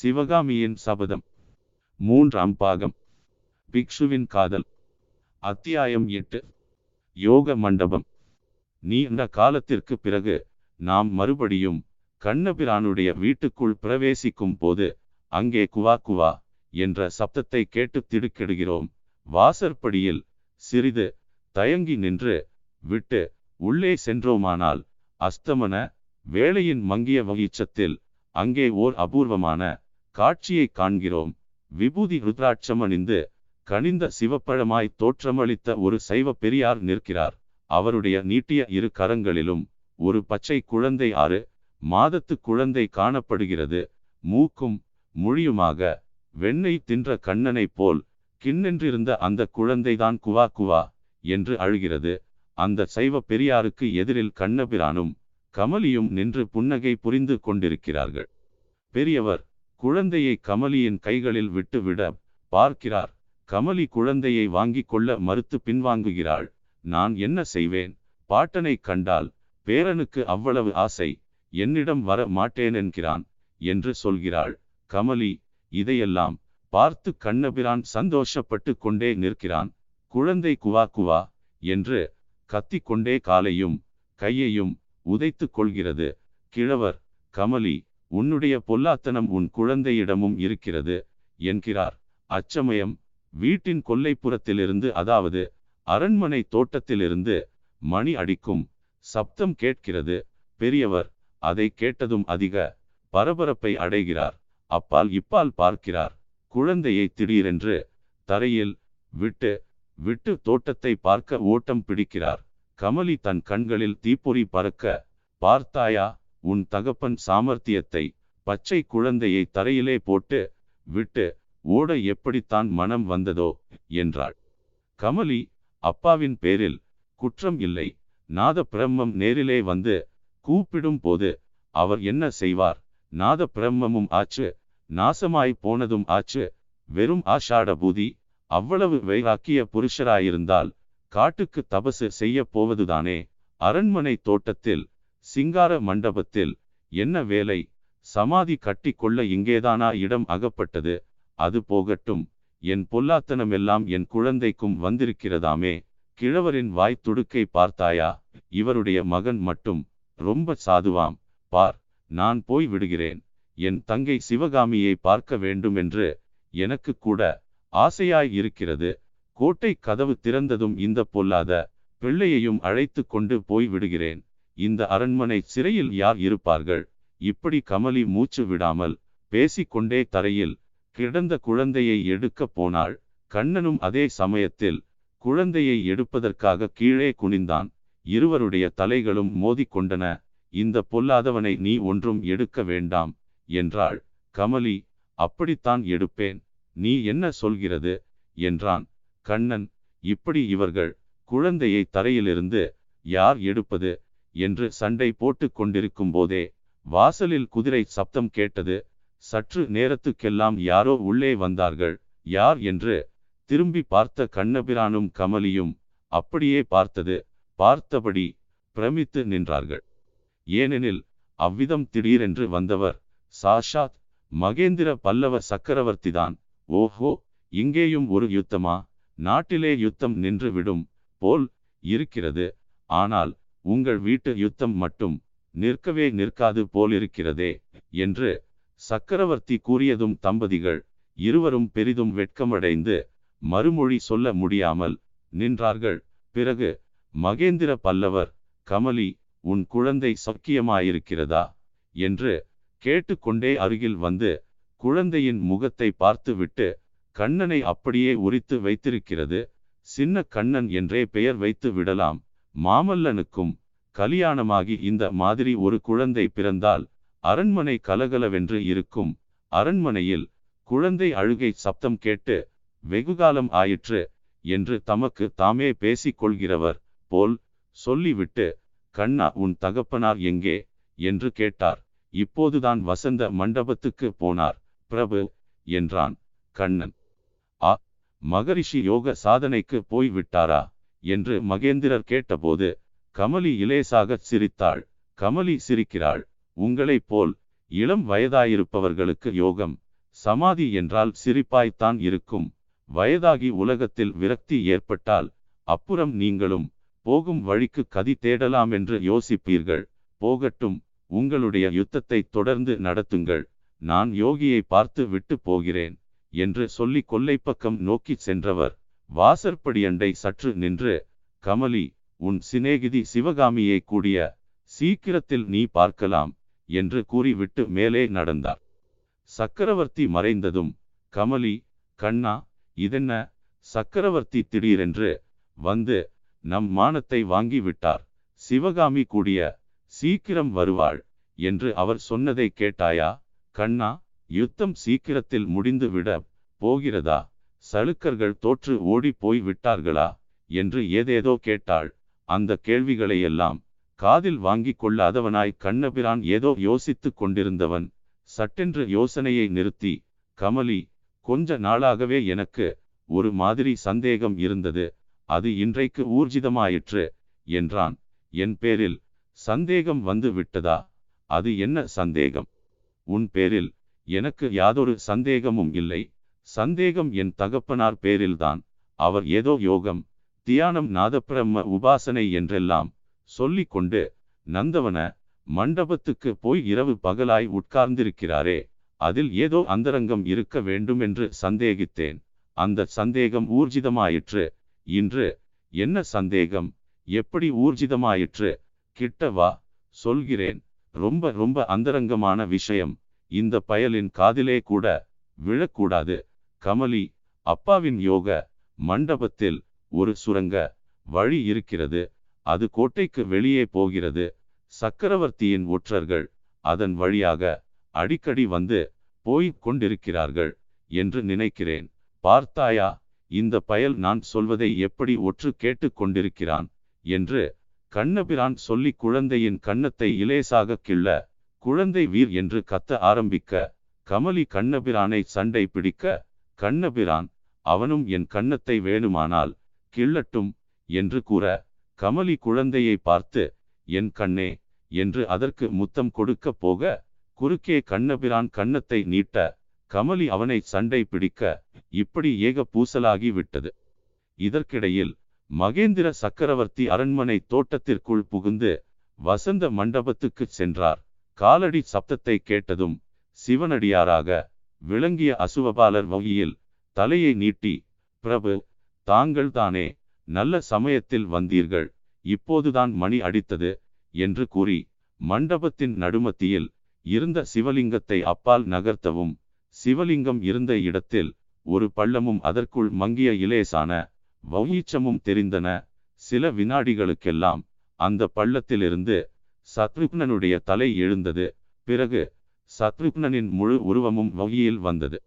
சிவகாமியின் சபதம். மூன்றாம் பாகம். பிக்ஷுவின் காதல். அத்தியாயம் எட்டு. யோக மண்டபம். நீண்ட காலத்திற்கு பிறகு நாம் மறுபடியும் கண்ணபிரானுடைய வீட்டுக்குள் பிரவேசிக்கும் போது அங்கே குவா குவா என்ற சப்தத்தை கேட்டு திடுக்கிடுகிறோம். வாசற்படியில் சிறிது தயங்கி நின்று விட்டு உள்ளே சென்றோமானால் அஸ்தமன வேளையின் மங்கிய வகிச்சத்தில் அங்கே ஓர் அபூர்வமான காட்சியை காண்கிறோம். விபூதி ருத்ராட்சம் அணிந்து கனிந்த சிவப்பழமாய் தோற்றமளித்த ஒரு சைவ பெரியார் நிற்கிறார். அவருடைய நீட்டிய இரு கரங்களிலும் ஒரு பச்சை குழந்தை ஆறு மாதத்து குழந்தை காணப்படுகிறது. மூக்கும் முழியுமாக வெண்ணெய் தின்ற கண்ணனைப் போல் கிண்ணென்றிருந்த அந்த குழந்தைதான் குவா குவா என்று அழுகிறது. அந்த சைவ பெரியாருக்கு எதிரில் கண்ணபிரானும் கமலியும் நின்று புன்னகை புரிந்து கொண்டிருக்கிறார்கள். பெரியவர் குழந்தையை கமலியின் கைகளில் விட்டுவிட பார்க்கிறார். கமலி குழந்தையை வாங்கிக் கொள்ள மறுத்து பின்வாங்குகிறாள். நான் என்ன செய்வேன்? பாட்டனை கண்டால் பேரனுக்கு அவ்வளவு ஆசை. என்னிடம் வர மாட்டேன் என்கிறான் என்று சொல்கிறாள். கமலி இதையெல்லாம் பார்த்து கண்ணபிரான் சந்தோஷப்பட்டு கொண்டே நிற்கிறான். குழந்தை குவா குவா என்று கத்திக்கொண்டே காலையும் கையையும் உதைத்து கொள்கிறது. கிழவர் கமலி உன்னுடைய பொல்லாத்தனம் உன் குழந்தையிடமும் இருக்கிறது என்கிறார். அச்சமயம் வீட்டின் கொல்லைப்புறத்திலிருந்து அதாவது அரண்மனை தோட்டத்திலிருந்து மணி அடிக்கும் சப்தம் கேட்கிறது. பெரியவர் அதை கேட்டதும் அதிக பரபரப்பை அடைகிறார். அப்பால் இப்பால் பார்க்கிறார். குழந்தையை திடீரென்று தரையில் விட்டு விட்டு தோட்டத்தை பார்க்க ஓட்டம் பிடிக்கிறார். கமலி தன் கண்களில் தீப்பொறி பறக்க பார்த்தாயா? உன் தகப்பன் சாமர்த்தியத்தை பச்சை குழந்தையை தரையிலே போட்டு விட்டு ஓட எப்படித்தான் மனம் வந்ததோ? என்றாள். கமலி அப்பாவின் பேரில் குற்றம் இல்லை. நாத பிரம்மம் நேரிலே வந்து கூப்பிடும் போது அவர் என்ன செய்வார்? நாத பிரம்மமும் ஆச்சு நாசமாய் போனதும் ஆச்சு. வெறும் ஆஷாட பூதி அவ்வளவு வைராக்கிய புருஷராயிருந்தால் காட்டுக்கு தபசு செய்ய போவதுதானே? அரண்மனை தோட்டத்தில் சிங்கார மண்டபத்தில் என்ன வேலை? சமாதி கட்டி கொள்ள இங்கேதானா இடம் அகப்பட்டது? அது போகட்டும். என் பொல்லாத்தனமெல்லாம் என் குழந்தைக்கும் வந்திருக்கிறதாமே. கிழவரின் வாய் துடுக்கை பார்த்தாயா? இவருடைய மகன் மட்டும். ரொம்ப சாதுவாம். பார் நான் போய் விடுகிறேன். என் தங்கை சிவகாமியை பார்க்க வேண்டுமென்று எனக்கு கூட ஆசையாய் இருக்கிறது. கோட்டை கதவு திறந்ததும் இந்த பொல்லாத பிள்ளையையும் அழைத்து கொண்டு போய் விடுகிறேன். இந்த அரண்மனை சிறையில் யார் இருப்பார்கள்? இப்படி கமலி மூச்சு விடாமல் பேசிக்கொண்டே தரையில் கிடந்த குழந்தையை எடுக்கப் போனாள். கண்ணனும் அதே சமயத்தில் குழந்தையை எடுப்பதற்காக கீழே குனிந்தான். இருவருடைய தலைகளும் மோதிக்கொண்டன. இந்த பொல்லாதவனை நீ ஒன்றும் எடுக்க வேண்டாம் என்றாள். கமலி அப்படித்தான் எடுப்பேன். நீ என்ன சொல்கிறது? என்றான். கண்ணன் இப்படி இவர்கள் குழந்தையை தரையிலிருந்து யார் எடுப்பது? என்று சண்டை போட்டு கொண்டிருக்கும் போதே வாசலில் குதிரை சப்தம் கேட்டது. சற்று நேரத்துக்கெல்லாம் யாரோ உள்ளே வந்தார்கள். யார் என்று திரும்பி பார்த்த கண்ணபிரானும் கமலியும் அப்படியே பார்த்தது. பார்த்தபடி பிரமித்து நின்றார்கள். ஏனெனில் அவ்விதம் திடீரென்று வந்தவர் சாஷாத் மகேந்திர பல்லவ சக்கரவர்த்திதான். ஓஹோ இங்கேயும் ஒரு யுத்தமா? நாட்டிலே யுத்தம் நின்று விடும் போல் இருக்கிறது. ஆனால் உங்கள் வீட்டு யுத்தம் மட்டும் நிற்கவே நிற்காது போலிருக்கிறதே என்று சக்கரவர்த்தி கூறியதும் தம்பதிகள் இருவரும் பெரிதும் வெட்கமடைந்து மறுமொழி சொல்ல முடியாமல் நின்றார்கள். பிறகு மகேந்திர பல்லவர் கமலி உன் குழந்தை சக்கியமாயிருக்கிறதா? என்று கேட்டுக்கொண்டே அருகில் வந்து குழந்தையின் முகத்தை பார்த்துவிட்டு கண்ணனை அப்படியே உரித்து வைத்திருக்கிறது. சின்ன கண்ணன் என்றே பெயர் வைத்து விடலாம். மாமல்லனுக்கும் கலியாணமாகி இந்த மாதிரி ஒரு குழந்தை பிறந்தால் அரண்மனை கலகலவென்று இருக்கும். அரண்மனையில் குழந்தை அழுகை சப்தம் கேட்டு வெகுகாலம் ஆயிற்று என்று தமக்கு தாமே பேசிக் கொள்கிறவர் போல் சொல்லிவிட்டு கண்ணா உன் தகப்பனார் எங்கே? என்று கேட்டார். இப்போதுதான் வசந்த மண்டபத்துக்கு போனார். பிரபு என்றான் கண்ணன். ஆ மகரிஷி யோக சாதனைக்கு போய் விட்டாரா என்று மகேந்திரர் கேட்டபோது கமலி இலேசாகச் சிரித்தாள். கமலி சிரிக்கிறாள். உங்களைப் போல் இளம் வயதாயிருப்பவர்களுக்கு யோகம் சமாதி என்றால் சிரிப்பாய்த்தான் இருக்கும். வயதாகி உலகத்தில் விரக்தி ஏற்பட்டால் அப்புறம் நீங்களும் போகும் வழிக்கு கதி தேடலாம் என்று யோசிப்பீர்கள். போகட்டும் உங்களுடைய யுத்தத்தை தொடர்ந்து நடத்துங்கள். நான் யோகியை பார்த்து விட்டு போகிறேன் என்று சொல்லி கொல்லைப்பக்கம் நோக்கிச் சென்றவர் வாசற்படியண்டை சற்று நின்று கமலி உன் சிநேகிதி சிவகாமியை கூடிய சீக்கிரத்தில் நீ பார்க்கலாம் என்று கூறிவிட்டு மேலே நடந்தார். சக்கரவர்த்தி மறைந்ததும் கமலி கண்ணா இதென்ன? சக்கரவர்த்தி திடீரென்று வந்து நம் மானத்தை வாங்கி விட்டார் சிவகாமி கூடிய சீக்கிரம் வருவாள் என்று அவர் சொன்னதை கேட்டாயா? கண்ணா யுத்தம் சீக்கிரத்தில் முடிந்துவிட போகிறதா? சளுக்கர்கள் தோற்று ஓடி போய் விட்டார்களா? என்று ஏதேதோ கேட்டாள். அந்த கேள்விகளையெல்லாம் காதில் வாங்கிக் கொள்ளாதவனாய் கண்ணபிரான் ஏதோ யோசித்துக் கொண்டிருந்தவன் சட்டென்று யோசனையை நிறுத்தி கமலி கொஞ்ச நாளாகவே எனக்கு ஒரு மாதிரி சந்தேகம் இருந்தது. அது இன்றைக்கு ஊர்ஜிதமாயிற்று என்றான். என் பேரில் சந்தேகம் வந்து விட்டதா? அது என்ன சந்தேகம்? உன் பேரில் எனக்கு யாதொரு சந்தேகமும் இல்லை. சந்தேகம் என் தகப்பனார் பேரில்தான். அவர் ஏதோ யோகம் தியானம் நாதப்பிரம்ம உபாசனை என்றெல்லாம் சொல்லிக் கொண்டு நந்தவன மண்டபத்துக்கு போய் இரவு பகலாய் உட்கார்ந்திருக்கிறாரே அதில் ஏதோ அந்தரங்கம் இருக்க வேண்டும் என்று சந்தேகித்தேன். அந்த சந்தேகம் ஊர்ஜிதமாயிற்று. இன்று என்ன சந்தேகம்? எப்படி ஊர்ஜிதமாயிற்று? கிட்ட வா சொல்கிறேன். ரொம்ப ரொம்ப அந்தரங்கமான விஷயம். இந்த பயலின் காதிலே கூட விழக்கூடாது. கமலி அப்பாவின் யோக மண்டபத்தில் ஒரு சுரங்க வழி இருக்கிறது. அது கோட்டைக்கு வெளியே போகிறது. சக்கரவர்த்தியின் ஒற்றர்கள் அதன் வழியாக அடிக்கடி வந்து போய்க் கொண்டிருக்கிறார்கள் என்று நினைக்கிறேன். பார்த்தாயா இந்த பயல் நான் சொல்வதை எப்படி ஒற்று கேட்டுக் கொண்டிருக்கிறான்? என்று கண்ணபிரான் சொல்லி குழந்தையின் கன்னத்தை இலேசாக கிள்ள குழந்தை வீர் என்று கத்த ஆரம்பிக்க கமலி கண்ணபிரானை சண்டை பிடிக்க கண்ணபிரான் அவனும் என் கன்னத்தை வேணுமானால் கிள்ளட்டும் என்று கூற கமலி குழந்தையை பார்த்து என் கண்ணே என்று அதற்கு முத்தம் கொடுக்கப் போக குறுக்கே கண்ணபிரான் கன்னத்தை நீட்ட கமலி அவனை சண்டை பிடிக்க இப்படி ஏக பூசலாகி விட்டது. இதற்கிடையில் மகேந்திர சக்கரவர்த்தி அரண்மனை தோட்டத்திற்குள் புகுந்து வசந்த மண்டபத்துக்குச் சென்றார். காலடி சப்தத்தை கேட்டதும் சிவனடியாராக விளங்கிய அசுவபாலர் வகையில் தலையை நீட்டி பிரபு தாங்கள் தானே நல்ல சமயத்தில் வந்தீர்கள் இப்போதுதான் மணி அடித்தது என்று கூறி மண்டபத்தின் நடுமத்தியில் இருந்த சிவலிங்கத்தை அப்பால் நகர்த்தவும் சிவலிங்கம் இருந்த இடத்தில் ஒரு பள்ளமும் அதற்குள் மங்கிய இலேசான வௌயீச்சமும் தெரிந்தன. சில வினாடிகளுக்கெல்லாம் அந்த பள்ளத்திலிருந்து சத்ருக்னனுடைய தலை எழுந்தது. பிறகு சத்ருக்னனின் முழு உருவமும் வகையில் வந்தது.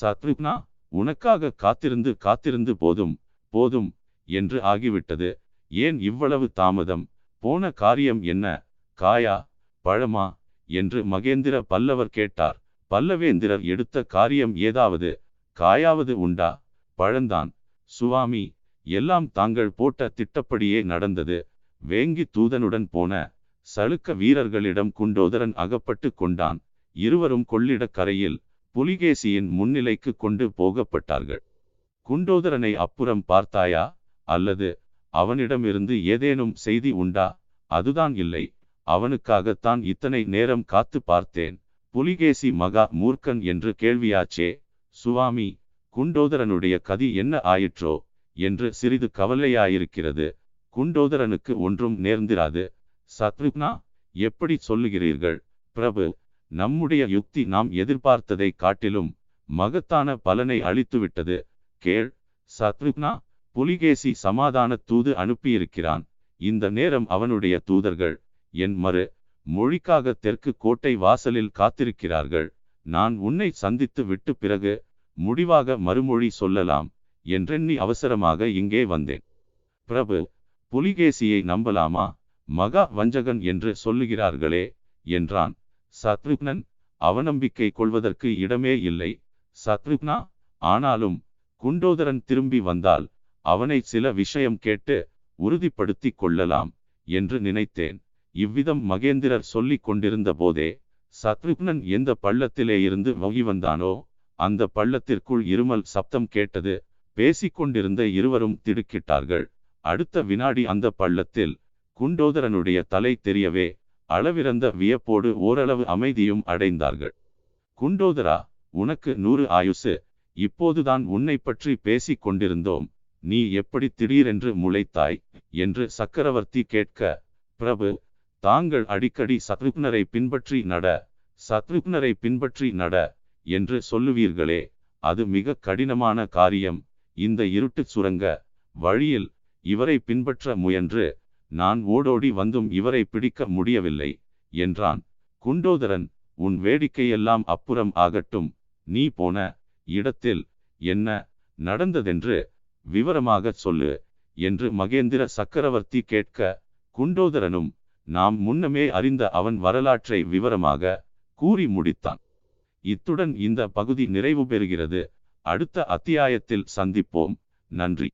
சத்ருக்னா உனக்காக காத்திருந்து காத்திருந்து போதும் போதும் என்று ஆகிவிட்டது. ஏன் இவ்வளவு தாமதம்? போன காரியம் என்ன? காயா பழமா? என்று மகேந்திர பல்லவர் கேட்டார். பல்லவேந்திரர் எடுத்த காரியம் ஏதாவது? காயாவது உண்டா? பழந்தான். சுவாமி எல்லாம் தாங்கள் போட்ட திட்டப்படியே நடந்தது. வேங்கி தூதனுடன் போன சளுக்க வீரர்களிடம் குண்டோதரன் அகப்பட்டு கொண்டான். இருவரும் கொள்ளிடக் கரையில் புலிகேசியின் முன்னிலைக்கு கொண்டு போகப்பட்டார்கள். குண்டோதரனை அப்புறம் பார்த்தாயா? அல்லது அவனிடமிருந்து ஏதேனும் செய்தி உண்டா? அதுதான் இல்லை. அவனுக்காகத்தான் இத்தனை நேரம் காத்து பார்த்தேன். புலிகேசி மகா மூர்க்கன் என்று கேள்வியாச்சே. சுவாமி குண்டோதரனுடைய கதி என்ன ஆயிற்றோ? என்று சிறிது கவலையாயிருக்கிறது. குண்டோதரனுக்கு ஒன்றும் நேர்ந்திராது. சத்ருக்னா எப்படி சொல்லுகிறீர்கள்? பிரபு நம்முடைய யுக்தி நாம் எதிர்பார்த்ததை காட்டிலும் மகத்தான பலனை அளித்துவிட்டது. கேள் சத்ருக்னா புலிகேசி சமாதான தூது அனுப்பியிருக்கிறான். இந்த நேரம் அவனுடைய தூதர்கள் என் மறு மொழிக்காக தெற்கு கோட்டை வாசலில் காத்திருக்கிறார்கள். நான் உன்னை சந்தித்து விட்டு பிறகு முடிவாக மறுமொழி சொல்லலாம் என்றெண்ணி அவசரமாக இங்கே வந்தேன். பிரபு புலிகேசியை நம்பலாமா? மகா வஞ்சகன் என்று சொல்லுகிறார்களே என்றான். சத்ருக்னன் அவநம்பிக்கை கொள்வதற்கு இடமே இல்லை. சத்ருக்னா ஆனாலும் குண்டோதரன் திரும்பி வந்தால் அவனை சில விஷயம் கேட்டு உறுதிப்படுத்திக் கொள்ளலாம் என்று நினைத்தேன். இவ்விதம் மகேந்திரர் சொல்லிக் கொண்டிருந்த போதே சத்ருக்னன் எந்த பள்ளத்திலே இருந்து வகி வந்தானோ அந்த பள்ளத்திற்குள் இருமல் சப்தம் கேட்டது பேசிக்கொண்டிருந்த இருவரும் திடுக்கிட்டார்கள். அடுத்த வினாடி அந்த பள்ளத்தில் குண்டோதரனுடைய தலை தெரியவே அளவிறந்த வியப்போடு ஓரளவு அமைதியும் அடைந்தார்கள். குண்டோதரா உனக்கு நூறு ஆயுசு. இப்போதுதான் உன்னை பற்றி பேசிக் கொண்டிருந்தோம். நீ எப்படி திடீரென்று முளைத்தாய் என்று சக்கரவர்த்தி கேட்க பிரபு தாங்கள் அடிக்கடி சத்ருக்னரை பின்பற்றி நட சத்ருக்னரை பின்பற்றி நட என்று சொல்லுவீர்களே. அது மிக கடினமான காரியம். இந்த இருட்டுச் சுரங்க வழியில் இவரை பின்பற்ற முயன்று நான் ஓடோடி வந்தும் இவரை பிடிக்க முடியவில்லை என்றான். குண்டோதரன் உன் வேடிக்கையெல்லாம் அப்புறம் ஆகட்டும் நீ போன இடத்தில் என்ன நடந்ததென்று விவரமாகச் சொல்லு என்று மகேந்திர சக்கரவர்த்தி கேட்க குண்டோதரனும் நாம் முன்னமே அறிந்த அவன் வரலாற்றை விவரமாக கூறி முடித்தான். இத்துடன் இந்த பகுதி நிறைவு பெறுகிறது. அடுத்த அத்தியாயத்தில் சந்திப்போம். நன்றி.